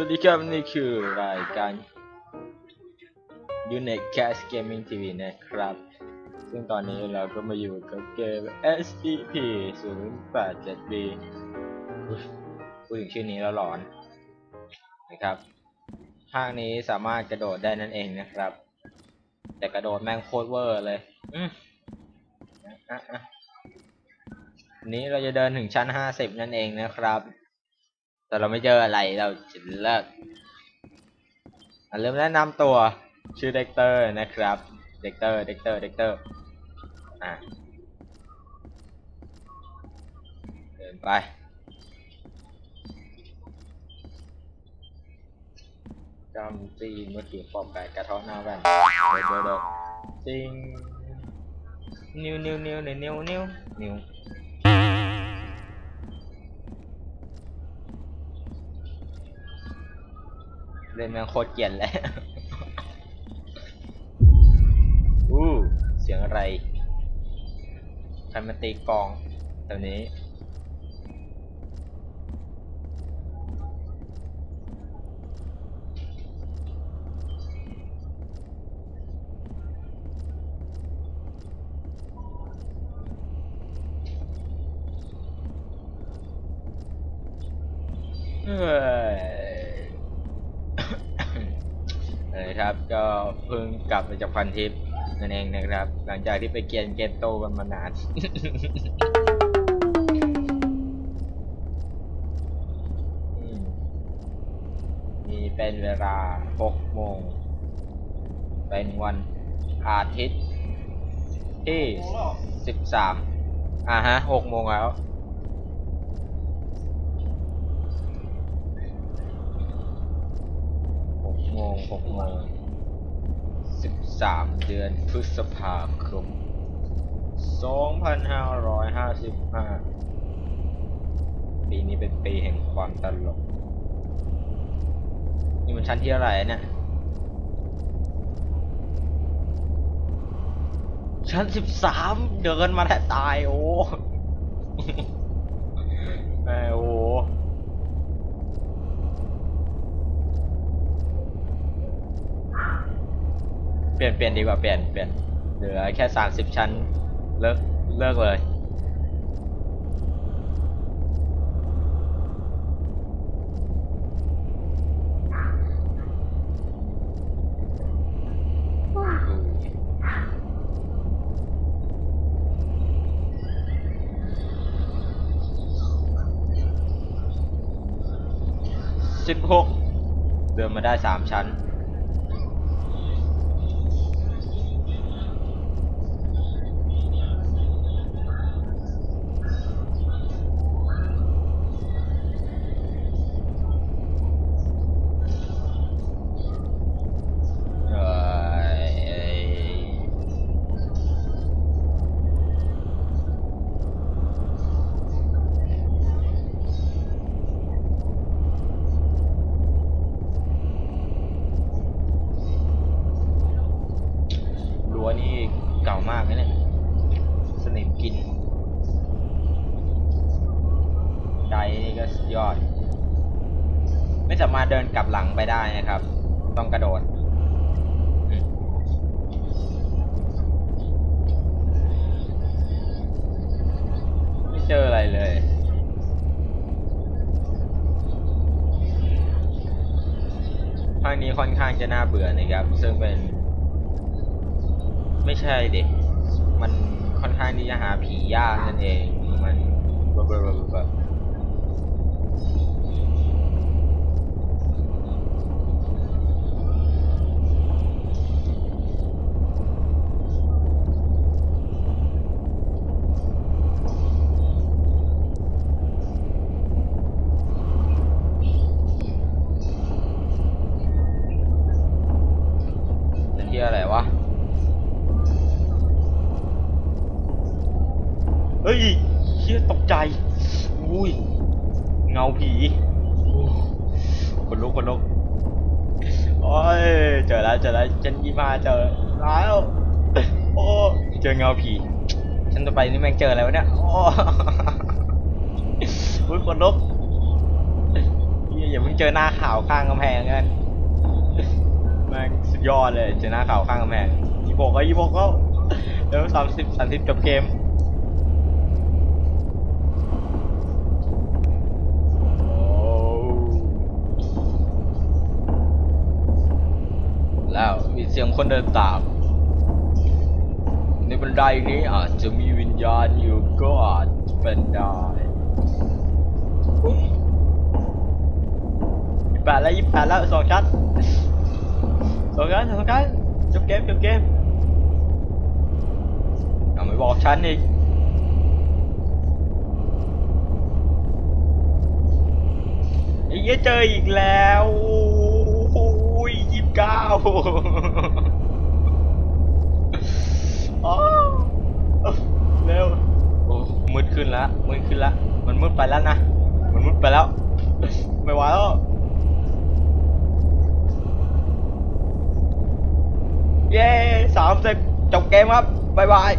วัสดีครับนี่คือรายการ Unique Cast Gaming TV นะครับ ซึ่งตอนนี้เราก็มาอยู่กับเกม SCP 0 8 7 B พูดถึงชื่อนี้แล้วหลอนนะครับภาคนี้สามารถกระโดดได้นั่นเองนะครับ แต่กระโดดแม่งโคตรเวอร์เลยอันนี้เราจะเดินถึงชั้น 50 นั่นเองนะครับ แต่เราไม่เจออะไรเราจะเลิกเริ่มแนะนำตัวชื่อเด็กเตอร์นะครับเด็กเตอร์เด็กเตอร์เด็กเตอร์อะเดินไปจำจีเมื่อกี้ฟอมไก่กระท้อหน้าแว่นเดี๋ยวเดี๋ยวเดี๋ยวจริงนิ้วนิ้วนิ้วนิ้วนิ้วนิ้วนิ้ว เล่นแม่งโคตรเกลียนเลยอู้เสียงอะไรใครมาตีกลองแถวนี้เอ้ย นะครับ ก็เพิ่งกลับมาจากพันทิปนั่นเองนะครับ หลังจากที่ไปเกียนเกนโตกันมานานอืมมีเป็นเวลา6โมง เป็นวันอาทิตย์ที่ 13 อ่าฮะ6โมงแล้ว หก โมงหกโมงสิบสามเดือนพฤษภาคมสองพันห้าร้อยห้าสิบห้าปีนี้เป็นปีแห่งความตลก นี่มันชั้นที่อะไรเนี่ย ชั้นสิบสามเดินมาแทบตายโอ้ แม่โอ้ เปลี่ยนเปลี่ยนดีกว่าเปลี่ยนเปลี่ยนเหลือแค่สามสิบชั้น เลิกเลิกเลย สิบหกเดินมาได้สามชั้นามากนะเนี่ยสนิมกินไดนี่ก็ยอด ไม่สามารถเดินกลับหลังไปได้นะครับ ต้องกระโดดไม่เจออะไรเลยภาคนี้ค่อนข้างจะน่าเบื่อนะครับ ซึ่งเป็น ไม่ใช่เด็กมันค่อนข้างที่จะหาผียากนั่นเอง มันบลาบบลาบลาเป็นที่อะไรวะ เฮ้ยเชี่ยตก ใจอุ้ยเงาผีโอ้คนลุกคนลุกโอ้ยเจอแล้วเจอแล้วฉันยี่มาเจอแล้วโอ้เจอเงาผีฉันต่อไปนี่แม่งเจออะไรวะเนี่ยโอ้อุ้ยคนลุกอย่าเพิ่งเจอหน้าขาวข้างกำแพงกันแม่งสุดยอดเลยเจอหน้าขาวข้างกำแพงยี่บอกก็ยี่บอกก็เดี๋ยวสามสิบสามสิบจบเกม แล้ว มีเสียงคนเดินตาม ในบันไดนี้อาจจะมีวิญญาณอยู่ก็อาจจะเป็นได้ยี่แปดแล้วยี่แปดแล้วสองชั้นสองชั้นสองชั้นจบเกมจบเกมเอาไม่บอกฉันอีกไอ้เหี้ยเจออีกแล้วโอ้ยยี่สิบ เก้าอ๋อเร็วโอ้มืดขึ้นแล้วมืดขึ้นแล้วมันมืดไปแล้วนะ มันมืดไปแล้ว ไม่ไหวแล้ว เย้สามสิบจบเกมครับ บ๊ายบาย